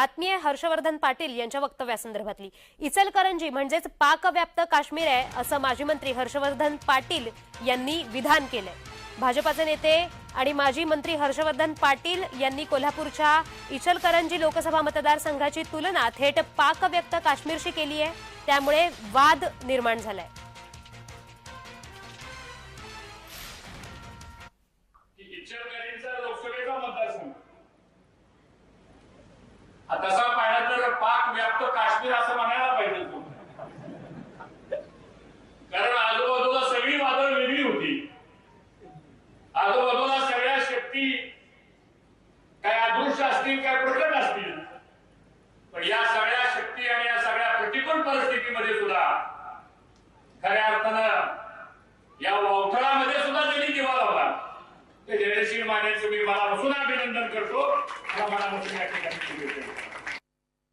बातमी आहे हर्षवर्धन पाटील यांच्या वक्तव्यासंदर्भातली. इचलकरंजी म्हणजेच पाकव्याप्त काश्मीर आहे असं माजी मंत्री हर्षवर्धन पाटील यांनी विधान केलंय. भाजपाचे नेते आणि माजी मंत्री हर्षवर्धन पाटील यांनी कोल्हापूरच्या इचलकरंजी लोकसभा मतदारसंघाची तुलना थेट पाकव्यक्त काश्मीरशी केली आहे त्यामुळे वाद निर्माण झालाय. इचलकरंजी तसा पाहिला तर पाक व्याप्त काश्मीर असं म्हणायला पाहिजे कारण आजूबाजूला सगळी वादळ वेगळी होती. आजूबाजूला सगळ्या शक्ती काय अदृश्य असतील काय प्रकट असतील. पण या सगळ्या शक्ती आणि या सगळ्या प्रतिकूल परिस्थितीमध्ये सुद्धा खऱ्या जयसिंह माने तुम्ही. मला बसून अभिनंदन करतो. मला मला बसून या ठिकाणी